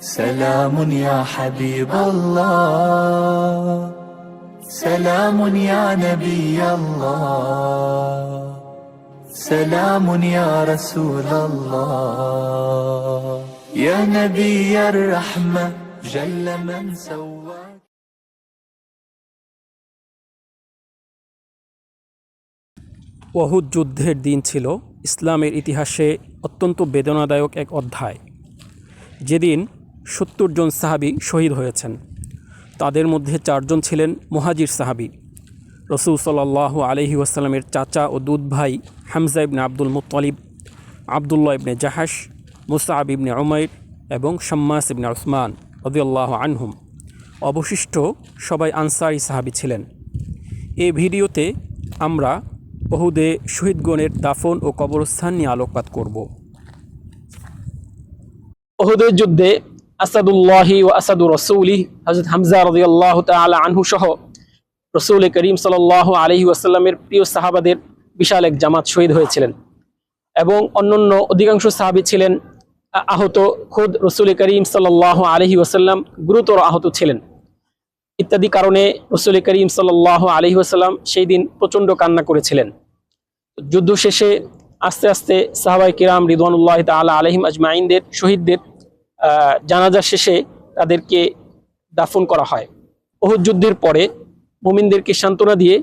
سلام يا حبيب الله سلام يا نبي الله سلام يا رسول الله يا نبي الرحمة جل من سواك ওহুদ যুদ্ধের দিন ছিল ইসলামের ইতিহাসে অত্যন্ত বেদনাদায়ক এক অধ্যায় যেদিন সত্তর জন সাহাবি শহীদ হয়েছেন। তাদের মধ্যে চারজন ছিলেন মুহাজির সাহাবি। রসুল সাল্লাহ আলহি ওয়াসাল্লামের চাচা ও দুধ ভাই Hamza ibn Abdul Muttalib, Abdullah ibn Jahsh Musab ibn Umair এবং শাম্মাস ইবনে ওসমান রদিয়াল্লাহ আনহুম। অবশিষ্ট সবাই আনসারি সাহাবি ছিলেন। এই ভিডিওতে আমরা বহুদে শহীদগণের দাফন ও কবরস্থান নিয়ে আলোকপাত করব। ওহুদের যুদ্ধে আসাদুল্লাহি ও আসাদুর রসৌলি হজরত হামজা রদিয়াল্লাহ তালা আনহু সহ রসুল করিম সাল আলহি আসাল্লামের প্রিয় সাহাবাদের বিশাল এক জামাত শহীদ হয়েছিলেন এবং অন্যান্য অধিকাংশ সাহাবি ছিলেন, আহত খোদ রসুল করিম সাল আলহি ওয়াসাল্লাম গুরুতর আহত ছিলেন। ইত্যাদি কারণে রসুল করিম সাল আলহি ওয়াসাল্লাম সেই দিন প্রচণ্ড কান্না করেছিলেন। যুদ্ধ শেষে আস্তে আস্তে সাহাবাই কিরাম রিদওয়ানুল্লাহ তালা আলহিম আজমাইনদের, শহীদদের জানাজা শেষে তাদেরকে দাফন করা হয়। ওহুদ যুদ্ধের পরে মুমিনদেরকে সান্ত্বনা দিয়ে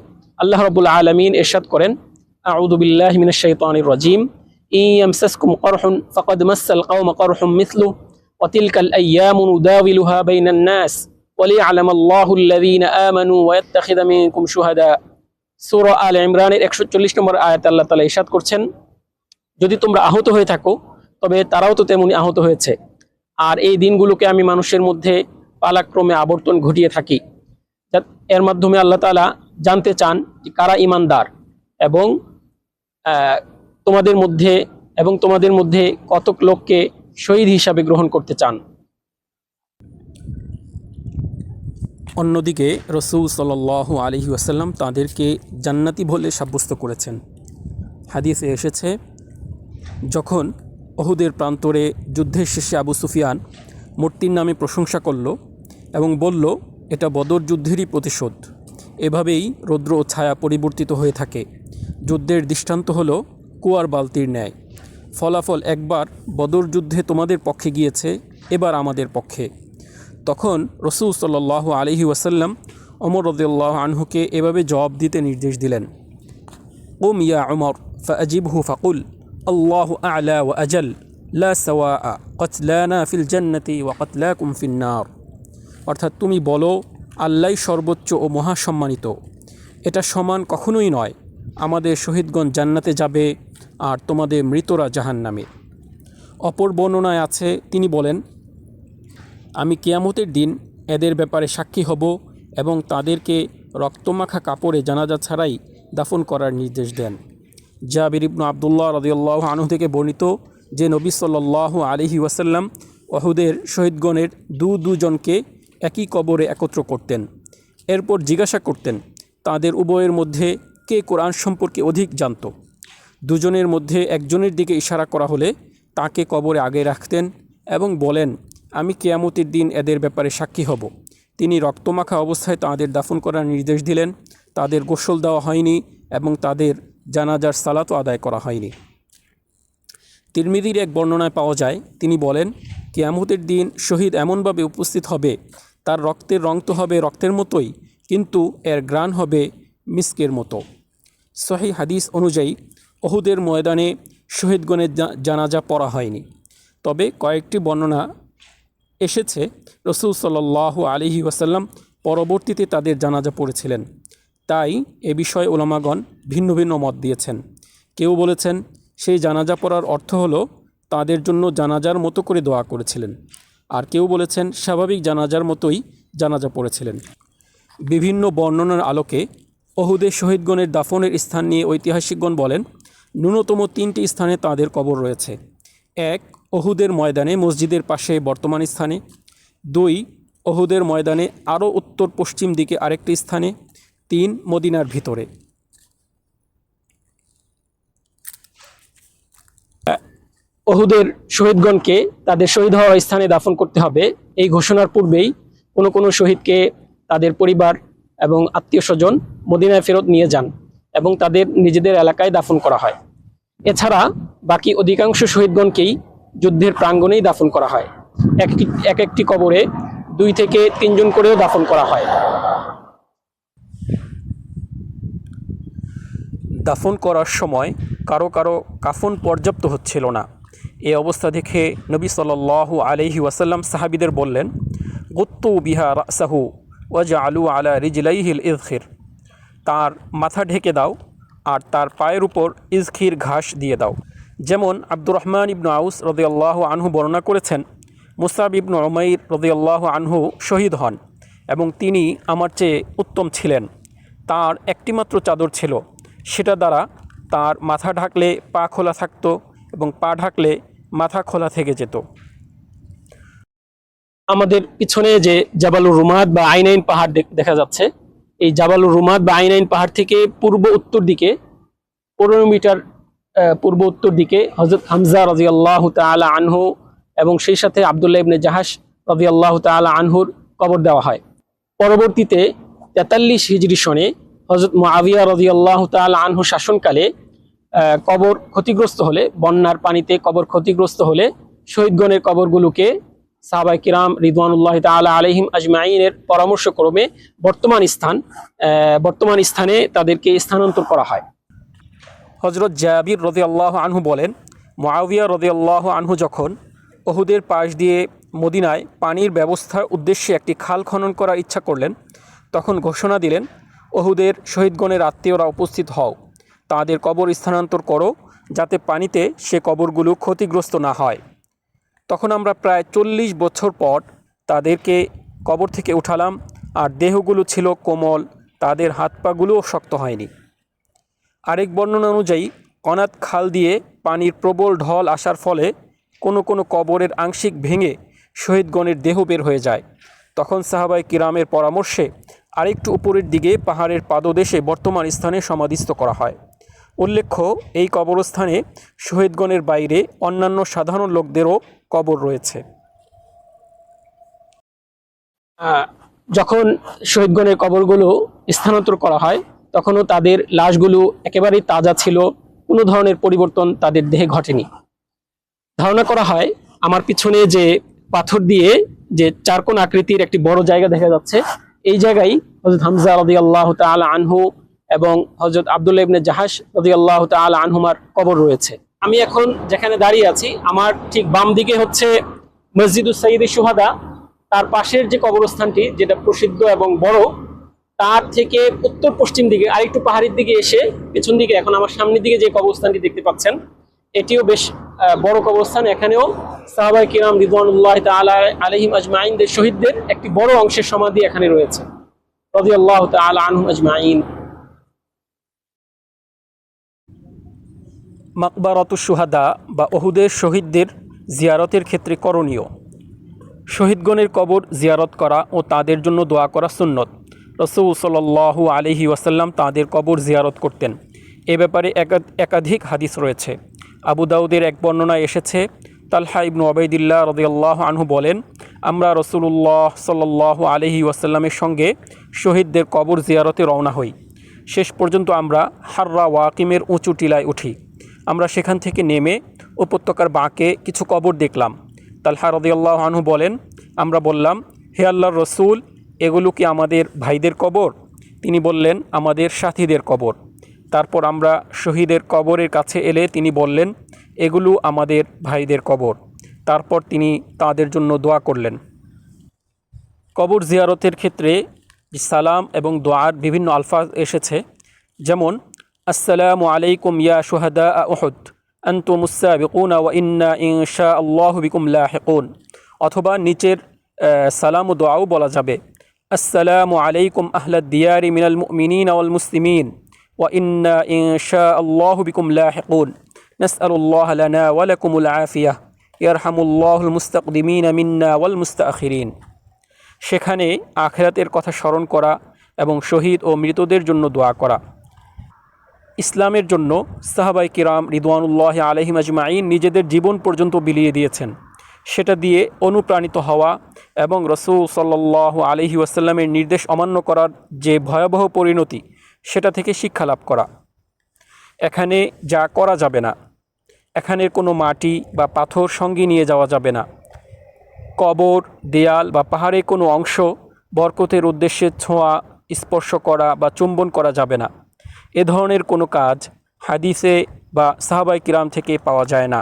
আল্লাহ রবুল্লা আলমিন এরশাদ করেন আউদুবিল্লাহ মিনাশাইতানির রাজিম ইয়ামসাসকুম করহুন ফাকাদ মাসাল কওম করহুম মিসলু ওয়াতিলকাল আইয়ামুন উদাউিলুহা বাইনান নাস ওয়ালিআলাম আল্লাহু আল্লাযীনা আমানু ওয়াত্তাখিযা মিনকুম শুহাদা। সূরা আল ইমরানের 140 নম্বর আয়াত আল্লাহ তাআলা ইরশাদ করছেন, যদি তোমরা আহত হয়ে থাকো, তবে তারাও তো তেমনি আহত হয়েছে। আর এই দিনগুলোকে আমি মানুষের মধ্যে পালাক্রমে আবর্তন ঘটিয়ে থাকি। এর মাধ্যমে আল্লাহ তালা জানতে চান যে কারা ইমানদার এবং তোমাদের মধ্যে এবং তোমাদের মধ্যে কতক লোককে শহীদ হিসাবে গ্রহণ করতে চান। অন্যদিকে রসুল সাল আলহি আসাল্লাম তাদেরকে জান্নাতি বলে সাব্যস্ত করেছেন। হাদিসে এসেছে, যখন অহুদের প্রান্তরে যুদ্ধের শেষে আবু সুফিয়ান মূর্তির নামে প্রশংসা করল এবং বলল, এটা বদর যুদ্ধেরই প্রতিশোধ। এভাবেই রৌদ্র ও ছায়া পরিবর্তিত হয়ে থাকে। যুদ্ধের দৃষ্টান্ত হল কুয়ার বালতির ন্যায়। ফলাফল একবার বদর যুদ্ধে তোমাদের পক্ষে গিয়েছে, এবার আমাদের পক্ষে। তখন রসুল সাল্লাহ আলহি ওয়াসাল্লাম অমর রদুল্লাহ আনহুকে এভাবে জবাব দিতে নির্দেশ দিলেন। ওম ইয়া অমর আজিব হু ফাকুল। আল্লাহ আলা ও আজল লা সওয়া কতলানা ফিল জন্নতি ওয়া কতলাকুম ফিন্নার অর্থাৎ তুমি বলো, আল্লাহ সর্বোচ্চ ও মহাসম্মানিত। এটা সমান কখনোই নয়, আমাদের শহীদগণ জান্নাতে যাবে আর তোমাদের মৃতরা জাহান নামে অপর বর্ণনায় আছে, তিনি বলেন, আমি কেয়ামতের দিন এদের ব্যাপারে সাক্ষী হব এবং তাদেরকে রক্তমাখা কাপড়ে জানাজা ছাড়াই দাফন করার নির্দেশ দেন। জাবির ইবনু আবদুল্লাহ রদিউল্লাহ আনহু থেকে বর্ণিত যে নবী সাল্লাহ আলহি ওয়াসাল্লাম ওহুদের শহীদগণের দু দুজনকে একই কবরে একত্র করতেন। এরপর জিজ্ঞাসা করতেন, তাদের উভয়ের মধ্যে কে কোরআন সম্পর্কে অধিক জানত? দুজনের মধ্যে একজনের দিকে ইশারা করা হলে তাকে কবরে আগে রাখতেন এবং বলেন, আমি কেয়ামতির দিন এদের ব্যাপারে সাক্ষী হব। তিনি রক্তমাখা অবস্থায় তাদের দাফন করার নির্দেশ দিলেন। তাদের গোসল দেওয়া হয়নি এবং তাদের জানাজার সালাতও আদায় করা হয়নি। তিরমিদির এক বর্ণনায় পাওয়া যায়, তিনি বলেন, কেয়ামতের দিন শহীদ এমনভাবে উপস্থিত হবে, তার রক্তের রং তো হবে রক্তের মতোই, কিন্তু এর গ্রাণ হবে মিস্কের মতো। সহি হাদিস অনুযায়ী অহুদের ময়দানে শহীদগণের জানাজা পড়া হয়নি। তবে কয়েকটি বর্ণনা এসেছে, রসুল সাল্লাহ আলিহি ওয়াসাল্লাম পরবর্তীতে তাদের জানাজা পড়েছিলেন। তাই এ বিষয়ে ওলামাগণ ভিন্ন ভিন্ন মত দিয়েছেন। কেউ বলেছেন, সেই জানাজা পড়ার অর্থ হলো তাদের জন্য জানাজার মতো করে দোয়া করেছিলেন। আর কেউ বলেছেন, স্বাভাবিক জানাজার মতোই জানাজা পড়েছিলেন। বিভিন্ন বর্ণনার আলোকে অহুদের শহীদগণের দাফনের স্থান নিয়ে ঐতিহাসিকগণ বলেন, ন্যূনতম তিনটি স্থানে তাদের কবর রয়েছে। এক, অহুদের ময়দানে মসজিদের পাশে বর্তমান স্থানে। দুই, অহুদের ময়দানে আরও উত্তর পশ্চিম দিকে আরেকটি স্থানে। তিন মদিনার ভিতরে। ওহুদের শহীদগণকে তাদের শহীদ হওয়া স্থানে দাফন করতে হবে। এই ঘোষণার পূর্বেই কোনো কোনো শহীদকে তাদের পরিবার এবং আত্মীয় স্বজন মদিনায় ফেরত নিয়ে যান এবং তাদের নিজেদের এলাকায় দাফন করা হয়। এছাড়া বাকি অধিকাংশ শহীদগণকেই যুদ্ধের প্রাঙ্গণেই দাফন করা হয়। এক একটি কবরে দুই থেকে তিনজন করেও দাফন করা হয়। দাফন করার সময় কারও কারও কাফন পর্যাপ্ত হচ্ছিল না। এ অবস্থা দেখে নবী সাল্লাল্লাহু আলাইহি ওয়াসাল্লাম সাহাবিদের বললেন, গুত্তু বিহা রাসাহু ওয়াজা আলু আলা রিজলাইহিল ইজখির তার মাথা ঢেকে দাও আর তার পায়ের উপর ইজখির ঘাস দিয়ে দাও। যেমন আব্দুর রহমান ইবনু আউস রদিয়াল্লাহ আনহু বর্ণনা করেছেন, মুসাব ইবনু উমাইর রদিয়াল্লাহ আনহু শহীদ হন এবং তিনি আমার চেয়ে উত্তম ছিলেন। তার একটিমাত্র চাদর ছিল। সেটা দ্বারা তার মাথা ঢাকলে পা খোলা থাকতো এবং পা ঢাকলে মাথা খোলা থেকে যেত। আমাদের পিছনে যে জাবালুর রুমাদ বা আইনাইন পাহাড় দেখ- যাচ্ছে, এই জাবালুর রুমাদ বা আইনাইন পাহাড় থেকে পূর্ব উত্তর দিকে, পনেরো মিটার পূর্ব উত্তর দিকে হজরত হামজা রাজি আল্লাহ তালা আনহু এবং সেই সাথে আবদুল্লাহ ইবনে জাহাস রাজি আল্লাহ তালা আনহুর কবর দেওয়া হয়। পরবর্তীতে তেতাল্লিশ হিজরি সনে হজরত মুআবিয়া রাজি আল্লাহ তালা আনহু শাসনকালে কবর ক্ষতিগ্রস্ত হলে, বন্যার পানিতে কবর ক্ষতিগ্রস্ত হলে শহীদগণের কবরগুলোকে সাহাবাই কিরাম রিদওয়ানুল্লাহ তালা আলহিম আজমাইনের পরামর্শক্রমে বর্তমান স্থান বর্তমান স্থানে তাদেরকে স্থানান্তর করা হয়। হজরত জাবির রদি আল্লাহ আনহু বলেন, মুআবিয়া রদি আল্লাহ আনহু যখন ওহুদের পাশ দিয়ে মদিনায় পানির ব্যবস্থার উদ্দেশ্যে একটি খাল খনন করার ইচ্ছা করলেন, তখন ঘোষণা দিলেন ওহুদের শহীদগণের আত্মীয়রা উপস্থিত হও। তাদের কবর স্থানান্তর করো, যাতে পানিতে সে কবরগুলো ক্ষতিগ্রস্ত না হয়। তখন আমরা প্রায় চল্লিশ বছর পর তাদেরকে কবর থেকে উঠালাম, আর দেহগুলো ছিল কোমল, তাদের হাত পাগুলোও শক্ত হয়নি। আরেক বর্ণনা অনুযায়ী কনাত খাল দিয়ে পানির প্রবল ঢল আসার ফলে কোনো কোনো কবরের আংশিক ভেঙে শহীদগণের দেহ বের হয়ে যায়। তখন সাহাবাই কিরামের পরামর্শে আরেকটু উপরের দিকে পাহাড়ের পাদদেশে বর্তমান স্থানে সমাধিস্থ করা হয়। উল্লেখ্য, এই কবরস্থানে শহীদগণের বাইরে অন্যান্য সাধারণ লোকদেরও কবর রয়েছে। যখন শহীদগণের কবরগুলো স্থানান্তর করা হয়, তখনও তাদের লাশগুলো একেবারেই তাজা ছিল, কোনো ধরনের পরিবর্তন তাদের দেহে ঘটেনি। ধারণা করা হয়, আমার পিছনে যে পাথর দিয়ে যে চারকোন আকৃতির একটি বড় জায়গা দেখা যাচ্ছে এই জায়গায় হজরত হামজা রদি আল্লাহ তালা আনহু এবং হজরত আবদুল্লাহ ইবনে জাহাস রদি আল্লাহ তালা আনহুমার কবর রয়েছে। আমি এখন যেখানে দাঁড়িয়ে আছি, আমার ঠিক বাম দিকে হচ্ছে মসজিদুল সাইদি সুহাদা তার পাশের যে কবরস্থানটি, যেটা প্রসিদ্ধ এবং বড়, তার থেকে উত্তর পশ্চিম দিকে, আরেকটু পাহাড়ের দিকে এসে পেছন দিকে, এখন আমার সামনের দিকে যে কবরস্থানটি দেখতে পাচ্ছেন, এটিও বেশ বড় কবরস্থান। এখানেও সাহাবাই কিরাম রিদওয়ানুল্লাহ তাআলা আলাইহিম আজমাইনদের শহীদদের একটি বড় অংশের সমাধি এখানে রয়েছে। রাদিয়াল্লাহু তাআলা আনহুম আজমাইন। মাকবারাতু সুহাদা বা ওহুদের শহীদদের জিয়ারতের ক্ষেত্রে করণীয়। শহীদগণের কবর জিয়ারত করা ও তাদের জন্য দোয়া করা সুন্নত। রসুল সাল্লাল্লাহু আলহি ওয়াসাল্লাম তাদের কবর জিয়ারত করতেন। এ ব্যাপারে একা- একাধিক হাদিস রয়েছে। আবু দাউদের এক বর্ণনায় এসেছে তালহা ইবনু আবাইদিল্লাহ রদিয়াল্লাহ আনহু বলেন, আমরা রসুল্লাহ সাল্লাল্লাহু আলহি ওয়াসাল্লামের সঙ্গে শহীদদের কবর জিয়ারতে রওনা হই। শেষ পর্যন্ত আমরা হাররা ওয়াকিমের উঁচু টিলায় উঠি। আমরা সেখান থেকে নেমে উপত্যকার বাঁকে কিছু কবর দেখলাম। তালহা রদিয়াল্লাহ আনহু বলেন, আমরা বললাম, হে আল্লাহর রসুল, এগুলো কি আমাদের ভাইদের কবর? তিনি বললেন, আমাদের সাথীদের কবর। তারপর আমরা শহীদের কবরের কাছে এলে তিনি বললেন এগুলো আমাদের ভাইদের কবর। তারপর তিনি তাদের জন্য দোয়া করলেন। কবর জিয়ারতের ক্ষেত্রে সালাম এবং দোয়ার বিভিন্ন আলফাজ এসেছে। যেমন, আসসালামু আলাইকুম ইয়া উহুদ, আনতুম মুসাবিকুন ওয়া ইন্না ইনশা আল্লাহ বিকুম লাহিকুন। অথবা নিচের সালাম ও দোয়াও বলা যাবে। আসসালামু আলাইকুম আহলাদ দিয়ারি মিনাল মুমিনিন ওয়াল মুসলিমিন, ওয়া ইন্না ইনশা আল্লাহ বিকুম লাহিকুন। নাসআলুল্লাহ লানা ওয়া লাকুমুল আফিয়াহ ইয়ারহামুল্লাহুল মুস্তাকদিমিন মিন্না ওয়াল মুস্তাখিরিন সেখানে আখেরাতের কথা স্মরণ করা এবং শহীদ ও মৃতদের জন্য দোয়া করা। ইসলামের জন্য সাহাবাই কিরাম রিদওয়ানুল্লাহ আলহিম আজমাইন নিজেদের জীবন পর্যন্ত বিলিয়ে দিয়েছেন। সেটা দিয়ে অনুপ্রাণিত হওয়া এবং রসুল সাল্লাহ আলহি ওয়াসাল্লামের নির্দেশ অমান্য করার যে ভয়াবহ পরিণতি, সেটা থেকে শিক্ষা লাভ করা। এখানে যা করা যাবে না। এখানের কোনো মাটি বা পাথর সঙ্গে নিয়ে যাওয়া যাবে না। কবর, দেয়াল বা পাহাড়ের কোনো অংশ বরকতের উদ্দেশ্যে ছোঁয়া, স্পর্শ করা বা চুম্বন করা যাবে না। এ ধরনের কোনো কাজ হাদিসে বা সাহাবাই কিরাম থেকে পাওয়া যায় না।